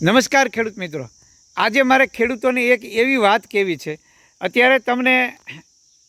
નમસ્કાર ખેડૂત મિત્રો. આજે મારે ખેડૂતોને એક એવી વાત કહેવી છે. અત્યારે તમને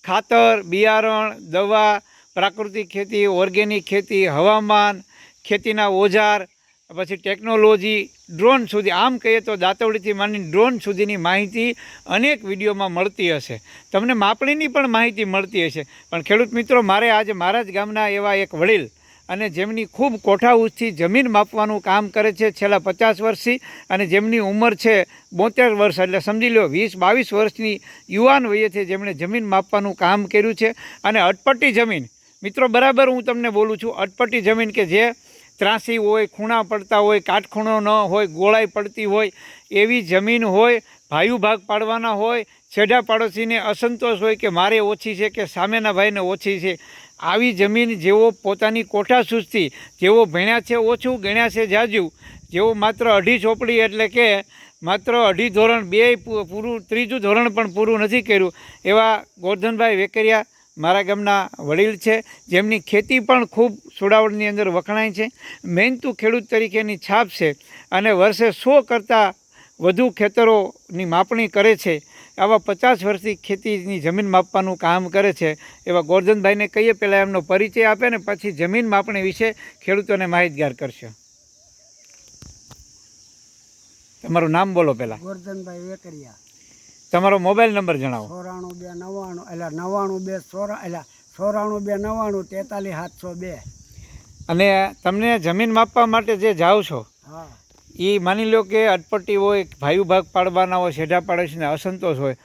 ખાતર, બિયારણ, દવા, પ્રાકૃતિક ખેતી, ઓર્ગેનિક ખેતી, હવામાન, ખેતીના ઓજાર, પછી ટેકનોલોજી, ડ્રોન સુધી, આમ કહીએ તો દાંતવડીથી માંડીને ડ્રોન સુધીની માહિતી અનેક વિડીયોમાં મળતી હશે. તમને માપણીની પણ માહિતી મળતી હશે. પણ ખેડૂત મિત્રો, મારે આજે મારા જ ગામના એવા એક વડીલ અને જેમની ખૂબ કોઠાઉસથી જમીન માપવાનું કામ કરે છે છેલ્લા પચાસ વર્ષથી અને જેમની ઉંમર છે બોતેર વર્ષ, એટલે સમજી લો વીસ, બાવીસ વર્ષની યુવાન વયે છે જેમણે જમીન માપવાનું કામ કર્યું છે. અને અટપટી જમીન, મિત્રો, બરાબર હું તમને બોલું છું, અટપટી જમીન કે જે ત્રાસી હોય, ખૂણા પડતા હોય, કાટખૂણો ન હોય, ગોળાઈ પડતી હોય, એવી જમીન હોય, ભાયુ ભાગ પાડવાના હોય, છેડા પાડોશીને અસંતોષ હોય કે મારે ઓછી છે કે સામેના ભાઈને ઓછી છે, આવી જમીન જેવો પોતાની કોઠા સુસ્તી જેવો ભણ્યા છે ઓછું, ગણ્યા છે જાજુ જેવો માત્ર અઢી ચોપડી એટલે કે માત્ર અઢી ધોરણ, બે પૂરું, ત્રીજું ધોરણ પણ પૂરું નથી કર્યું, એવા ગોરધનભાઈ વેકરિયા મારા ગામના વડીલ છે, જેમની ખેતી પણ ખૂબ સુડાવડની અંદર વખણાય છે. મહેનતુ ખેડૂત તરીકેની છાપ છે અને વર્ષે સો કરતાં વધુ ખેતરોની માપણી કરે છે. આવા પચાસ વર્ષથી ખેતીની જમીન માપવાનું કામ કરે છે. એવા ગોરધનભાઈને કહીએ, પહેલાં એમનો પરિચય આપે ને પછી જમીન માપણી વિશે ખેડૂતોને માહિતગાર કરશે. તમારું નામ બોલો પહેલાં. ગોરધનભાઈ વેકરિયા. તમારો મોબાઈલ નંબર જણાવો. સોરાણું બે નવ્વાણું એટલે નવ્વાણું બે ચોરા એટલે સોરાણું બે નવ્વાણું તેતાલીસ સાતસો બે. અને તમને જમીન માપવા માટે જે જાઓ છો હા. એ માની લો કે અટપટી હોય ભાઈ ભાગ પાડવાના હોય છેડા પાડોશીને અસંતોષ હોય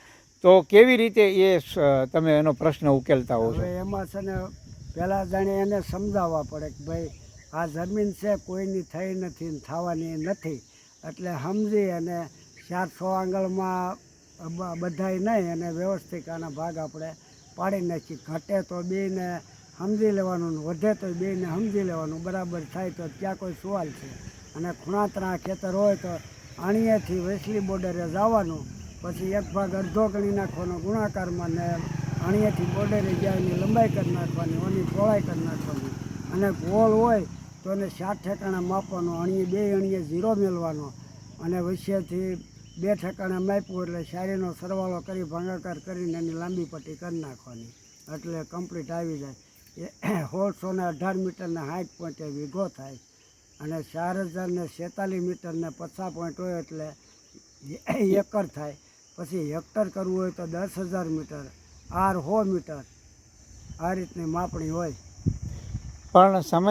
તો કેવી રીતે એ તમે એનો પ્રશ્ન ઉકેલતા હો છો? એમાં છે ને પહેલાં જાણે એને સમજાવવા પડે કે ભાઈ આ જમીન છે કોઈની થઈ નથી થવાની નથી. એટલે સમજી અને ચારસો આંગળમાં બધાય નહીં અને વ્યવસ્થિત આના ભાગ આપણે પાડી નાખીએ ઘટે તો બેને સમજી લેવાનું વધે તો બેને સમજી લેવાનું. બરાબર થાય તો ત્યાં કોઈ સવાલ છે. અને ખૂણાતરા ખેતર હોય તો આણીએથી વેસલી બોર્ડરે જવાનું, પછી એક ભાગ અડધો ગણી નાખવાનો ગુણાકારમાં ને અણીએથી બોર્ડરે જાય લંબાઈ કરી નાખવાની, ઓની પહોળાઈ કરી નાખવાની. અને ગોળ હોય તો એને સાત ઠેકાણા માપવાનો અણીએ બે અણીએ ઝીરો મેળવાનો. અને વચ્ચેથી બે ઠેકાણે માપ્યું એટલે શારીનો સરવાળો કરી, ભાંગાકાર કરીને એની લાંબી પટ્ટી કરી નાખવાની. એટલે કમ્પ્લીટ આવી જાય. એ સોળસો ને અઢાર મીટરને સાઠ પોઈન્ટે વીઘો થાય. અને ચાર હજારને છેતાલીસ મીટરને પચાસ પોઈન્ટ હોય એટલે એકર થાય. પછી હેક્ટર કરવું હોય તો દસ હજાર મીટર, આર હો મીટર આ રીતની માપણી હોય. પણ સામાન્ય